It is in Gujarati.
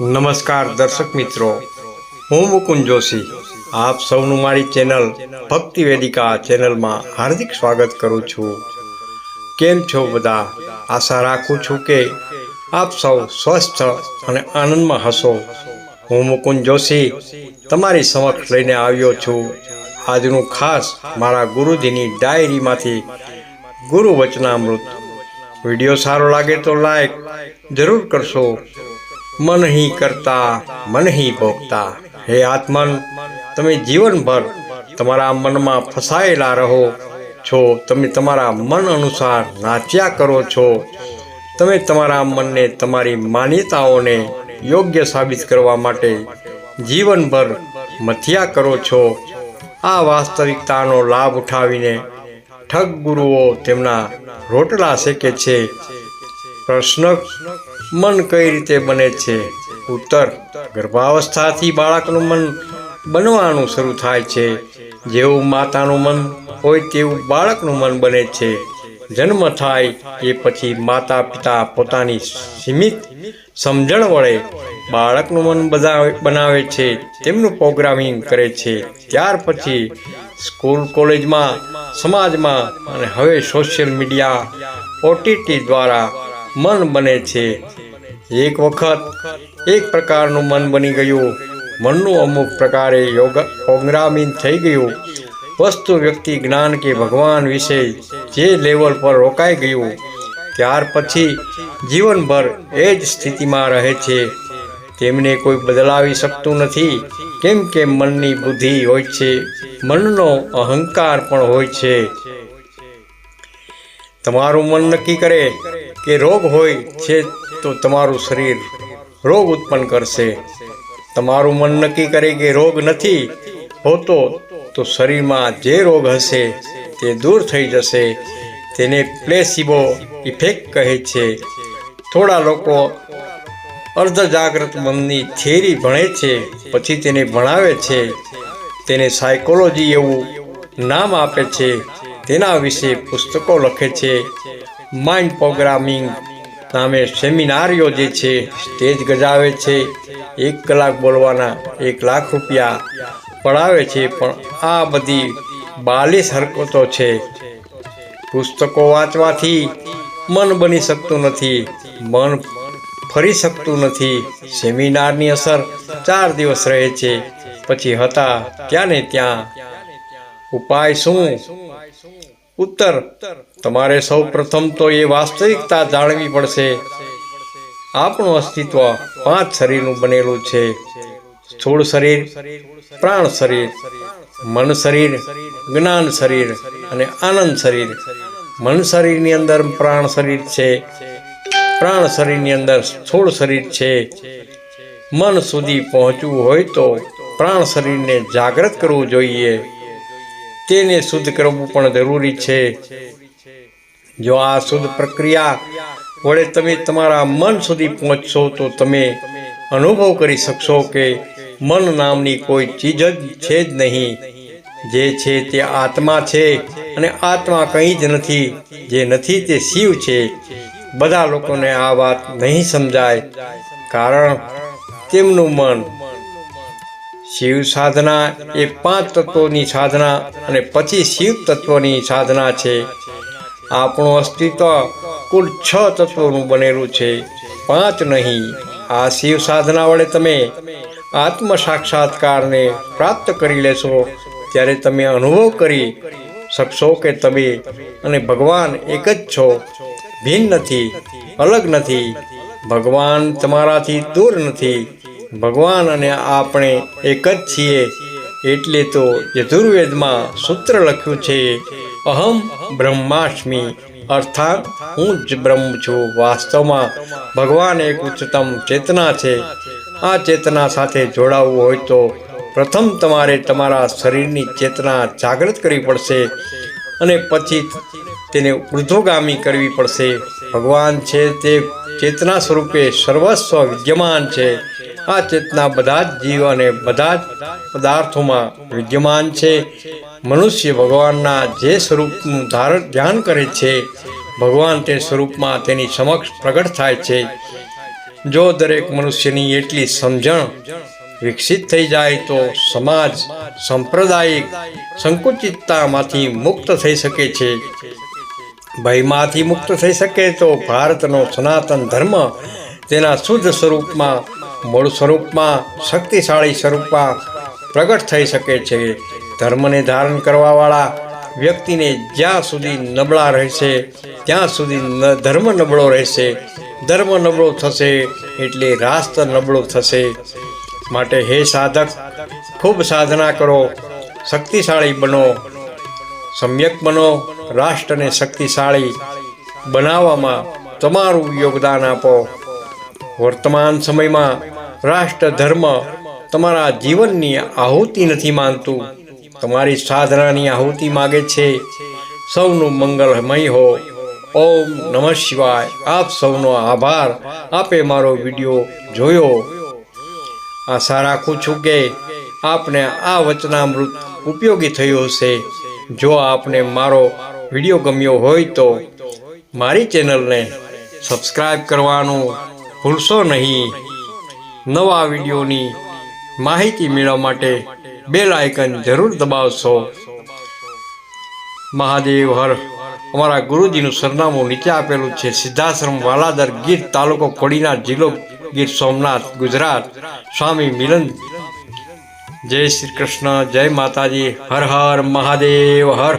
નમસ્કાર દર્શક મિત્રો. હું મુકુંદ જોશી. આપ સૌનું મારી ચેનલ ભક્તિ વેદિકા ચેનલમાં હાર્દિક સ્વાગત કરું છું. કેમ છો બધા? આશા રાખું છું કે આપ સૌ સ્વસ્થ અને આનંદમાં હશો. હું મુકુંદ જોશી તમારી સમક્ષ લઈને આવ્યો છું. આજનું ખાસ મારા ગુરુજીની ડાયરીમાંથી ગુરુ વચનામૃત વીડિયો સારો લાગે તો લાઈક જરૂર કરશો. મન હી કરતા, મન હી ભોગતા. હે આત્મન, તમે જીવનભર તમારા મનમાં ફસાયેલા રહો છો. તમે તમારા મન અનુસાર નાચ્યા કરો છો. તમે તમારા મનને તમારી માન્યતાઓને યોગ્ય સાબિત કરવા માટે જીવનભર મથિયા કરો છો. આ વાસ્તવિકતાનો લાભ ઉઠાવીને ઠગ ગુરુઓ તેમના રોટલા શેકે છે. પ્રશ્ન મન કઈ રીતે બને છે? ઉત્તર, ગર્ભાવસ્થાથી બાળકનું મન બનવાનું શરૂ થાય છે. જેવું માતાનું મન હોય તેવું બાળકનું મન બને છે. જન્મ થાય એ પછી માતા પિતા પોતાની સીમિત સમજણ વડે બાળકનું મન બનાવે છે. તેમનું પ્રોગ્રામિંગ કરે છે. ત્યાર પછી સ્કૂલ, કોલેજમાં, સમાજમાં અને હવે સોશિયલ મીડિયા, ઓટીટી દ્વારા મન બને છે. એક વખત એક પ્રકારનું મન બની ગયું. મનનું અમુક પ્રકારે યોગ ઓગ્રામીન થઈ ગયું. વસ્તુ વ્યક્તિ જ્ઞાન કે ભગવાન વિશે જે લેવલ પર રોકાઈ ગયું, ત્યાર પછી જીવનભર એ જ સ્થિતિમાં રહે છે. તેમને કોઈ બદલાવી શકતું નથી. કેમ કે મનની બુદ્ધિ હોય છે. મનનો અહંકાર પણ હોય છે. તમારું મન નક્કી કરે. કે રોગ હોય છે તો તમારું શરીર રોગ ઉત્પન્ન કરશે. તમારું મન નક્કી કરે કે રોગ નથી હોતો તો શરીરમાં જે રોગ હશે તે દૂર થઈ જશે. તેને પ્લેસિબો ઇફેક્ટ કહે છે. થોડા લોકો અર્ધ જાગૃત મનની થિયરી ભણે છે, પછી તેને ભણાવે છે. તેને સાયકોલોજી એવું નામ આપે છે. તેના વિશે પુસ્તકો લખે છે. માઇન્ડ પ્રોગ્રામિંગ નામે સેમિનાર યોજે છે સ્ટેજ ગજાવે છે, એક કલાક બોલવાના એક લાખ રૂપિયા પડાવે છે, પણ આ બધી બાલીસ હરકતો છે. પુસ્તકો વાંચવાથી મન બની શકતું નથી, મન ફરી શકતું નથી. સેમિનારની અસર ચાર દિવસ રહે છે, પછી હતા ત્યાં ને ત્યાં? ઉપાય શું? ઉત્તર, તમારે સૌ પ્રથમ તો એ વાસ્તવિકતા જાણવી પડશે. આપણું અસ્તિત્વ પાંચ શરીરનું બનેલું છે. સ્થૂળ શરીર, પ્રાણ શરીર, મન શરીર, જ્ઞાન શરીર અને આનંદ શરીર. મન શરીરની અંદર પ્રાણ શરીર છે. પ્રાણ શરીરની અંદર સ્થૂળ શરીર છે. મન સુધી પહોંચવું હોય તો પ્રાણ શરીરને જાગૃત કરવું જોઈએ. તેને શુદ્ધ કરવું પણ જરૂરી છે. જો આ શુદ્ધ પ્રક્રિયા વડે તમે તમારા મન સુધી પહોંચશો, તો તમે અનુભવ કરી શકશો કે મન નામની કોઈ ચીજ જ છે જ નહીં. જે છે તે આત્મા છે અને આત્મા કંઈ જ નથી. જે નથી તે શિવ છે. બધા લોકોને આ વાત નહીં સમજાય. કારણ તેમનું મન શિવ સાધના એ પાંચ તત્વોની સાધના અને પછી શિવ તત્વની સાધના છે. આપણું અસ્તિત્વ કુલ છ તત્વોનું બનેલું છે. પાંચ નહીં. આ શિવ સાધના વડે તમે આત્મ સાક્ષાત્કારને પ્રાપ્ત કરી લેશો. ત્યારે તમે અનુભવ કરી શકશો કે તમે અને ભગવાન એક જ છો. ભિન્ન નથી, અલગ નથી. ભગવાન તમારાથી દૂર નથી. ભગવાન અને આપણે એક જ છીએ, એટલે તો યજુર્વેદમાં સૂત્ર લખ્યું છે, અહમ બ્રહ્માસ્મિ અર્થાત હું જ બ્રહ્મ છું. વાસ્તવમાં ભગવાન એક ઉચ્ચતમ ચેતના છે. આ ચેતના સાથે જોડાવવું હોય તો પ્રથમ તમારે તમારા શરીરની ચેતના જાગૃત કરવી પડશે અને પછી તેને ઉર્ધ્વગામી કરવી પડશે. ભગવાન છે તે ચેતના સ્વરૂપે સર્વસ્વ વિદ્યમાન છે. આ ચેતના બધા જ જીવ અને બધા જ પદાર્થોમાં વિદ્યમાન છે. મનુષ્ય ભગવાનના જે સ્વરૂપનું ધારણ ધ્યાન કરે છે, ભગવાન તે સ્વરૂપમાં તેની સમક્ષ પ્રગટ થાય છે. જો દરેક મનુષ્યની એટલી સમજણ વિકસિત થઈ જાય તો સમાજ સાંપ્રદાયિક સંકુચિતતામાંથી મુક્ત થઈ શકે છે. ભયમાંથી મુક્ત થઈ શકે તો ભારતનો સનાતન ધર્મ તેના શુદ્ધ સ્વરૂપમાં મૂળ સ્વરૂપમાં, શક્તિશાળી સ્વરૂપમાં પ્રગટ થઈ શકે છે. ધર્મને ધારણ કરવાવાળા વ્યક્તિને જ્યાં સુધી નબળા રહેશે, ત્યાં સુધી ધર્મ નબળો રહેશે. ધર્મ નબળો થશે એટલે રાષ્ટ્ર નબળો થશે. માટે હે સાધક, ખૂબ સાધના કરો, શક્તિશાળી બનો. સમ્યક બનો, રાષ્ટ્રને શક્તિશાળી બનાવવામાં તમારું યોગદાન આપો. વર્તમાન સમયમાં રાષ્ટ્ર ધર્મ તમારા જીવનની આહુતિ નથી માનતું. તમારી સાધનાની આહુતિ માગે છે. સૌનું મંગલમય હો. ઓમ નમઃ શિવાય. આપ સૌનો આભાર. આપે મારો વીડિયો જોયો. આશા રાખું છું કે આપને આ વચનામૃત ઉપયોગી થયું હશે. જો આપને મારો વીડિયો ગમ્યો હોય તો મારી ચેનલને સબસ્ક્રાઈબ કરવાનું ભૂલશો નહીં. નવા વિડીયોની માહિતી મેળવવા માટે બેલ આઇકન જરૂર દબાવશો. મહાદેવ હર, અમારા ગુરુજીનું સરનામું નીચે આપેલું છે. સિદ્ધાશ્રમ, વાલાદર ગીર તાલુકો કોડીના જિલ્લો ગીર સોમનાથ, ગુજરાત. સ્વામી મિલન, જય શ્રી કૃષ્ણ, જય માતાજી. હર હર મહાદેવ હર.